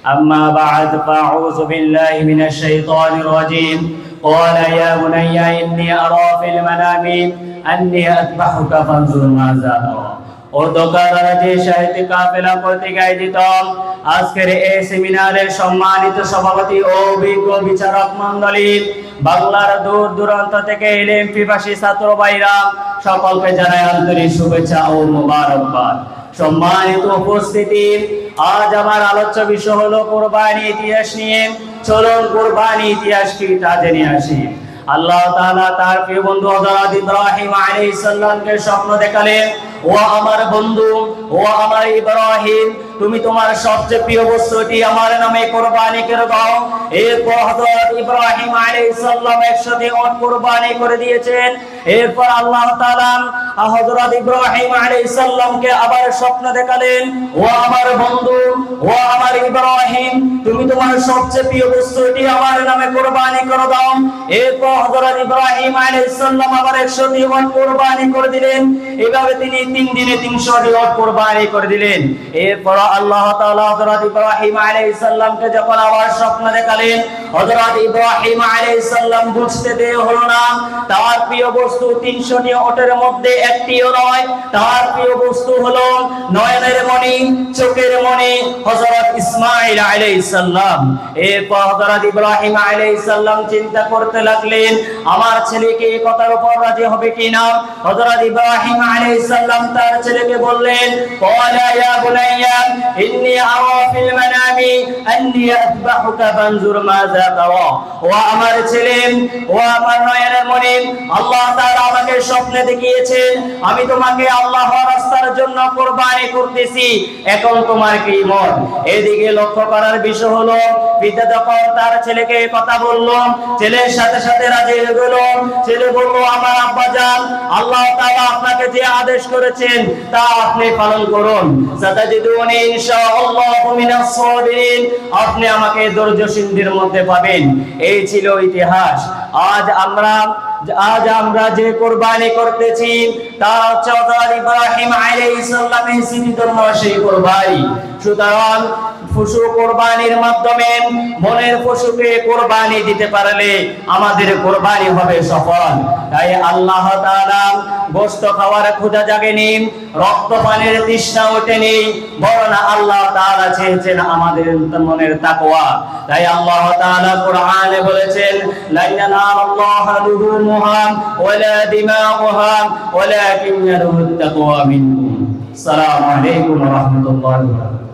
أما بعد فأعوذ بالله من الشيطان الرجيم قال يا بني إني أرى في المنام أني أذبحك فانظر ماذا ترى ও দোকানদারা যে সাহিত্য কাফেলা কর্তৃক আয়োজিত আজকের এই সেমিনারের সম্মানিত সভাপতি ও অভিজ্ঞ বিচারক মন্ডলী বাংলার দূর দূরান্ত থেকে এলেম পিপাসী ছাত্র ভাইরা সকলকে জানাই আন্তরিক শুভেচ্ছা ও মোবারকবাদ সম্মানিত উপস্থিতি। আজ আমার আলোচ্য বিষয় হলো কোরবানি ইতিহাস নিয়ে। চলুন কোরবানি ইতিহাস কি তা জেনে আসি। আল্লাহ তাআলা তার প্রিয় বন্ধু হযরত ইব্রাহিম আলাইহিস সালামকে স্বপ্ন দেখালেন, ও আমার বন্ধু, ও আমার ইব্রাহিম, তুমি তোমার সবচেয়ে প্রিয় বস্তুটি আমার নামে কোরবানি করে দাও। এরপর হযরত ইব্রাহিম আলাইহিস সালাম একসাথে ওট কোরবানি করে দিয়েছেন। এরপর আল্লাহ তাআলা হযরত ইব্রাহিম আলাইহিস সালামকে আবার স্বপ্ন দেখালেন, ও আমার বন্ধু, ও আমার ইব্রাহিম, তুমি তোমার সবচেয়ে প্রিয় আমার নামে কোরবানি করে দাও। এরপর হযরত ইব্রাহিম আলাইহিস সালাম আবার 100 দিওয়ান কোরবানি করে দিলেন। এভাবে তিনি তিন দিনে 300 দিওয়ান কোরবানি করে দিলেন। এরপর আল্লাহ তাআলা হযরত ইব্রাহিম আলাইহিস সালামকে যখন আবার স্বপ্ন দেখালেন, হযরত ইব্রাহিম আলাইহিস সালাম বুঝতে দেয় হলো না। তার প্রিয় বস্তু 300 টি মধ্যে একটিও নয় তার প্রিয় বস্তু হলো নয়নের মণি, চোখের মণি হযরত ইসমাঈল আলাইহিস সালাম। এরপর হযরত ইব্রাহিম আলাইহিস সালাম চিন্তা করতে লাগলেন, আমার ছেলেকে এই কথার উপর রাজি হবে কিনা? হযরত ইব্রাহিম আলাইহিস সালাম তার ছেলেকে বললেন, ক্বালা ইয়া বুনাইয়া, ইন্নী আরা ফিল মানামি আন্নী আযবাহুকা ফানজুর মাযা তারা। ও আমার ছেলে, ও আমার নয়নের মণি, আল্লাহ তাআলা স্বপ্নে দেখিয়েছেন, আমি তোমাকে রাস্তার জন্য কোরবানি করতেছি। এখন তোমার কি মত এদিকে লক্ষ্য করার বিষয় হলো তার ছেলেকে কথা বলল, ছেলের সাথে সাথে রাজি গেল। ছেলে বলল, আমার আব্বা যান, আল্লাহ আপনাকে যে আদেশ করেছেন, তা আপনি পালন করুন। আপনি আমাকে ধৈর্যশীলদের মধ্যে পাবেন। এই ছিল ইতিহাস। আজ আমরা আজ আমরা যে কোরবানি করতেছি, তা হচ্ছে ইব্রাহিম কোরবানি। সুতরাং পশু কোরবানির মাধ্যমে মনের পশুকে কোরবানি দিতে পারলে আমাদের কোরবানি হবে সফল। তাই আল্লাহ তাআলা গোশত খাওয়ার ক্ষুধা জাগেনি, রক্ত পানের তৃষ্ণা ওঠেনি, বরং আল্লাহ তাআলা চেয়েছেন আমাদের মনের তাকওয়া। তাই আল্লাহ তাআলা কোরআনে বলেছেন لن ينال الله لحومها ولا دماؤها ولكن ينال التقوى منكم السلام عليكم ورحمة الله وبركاته.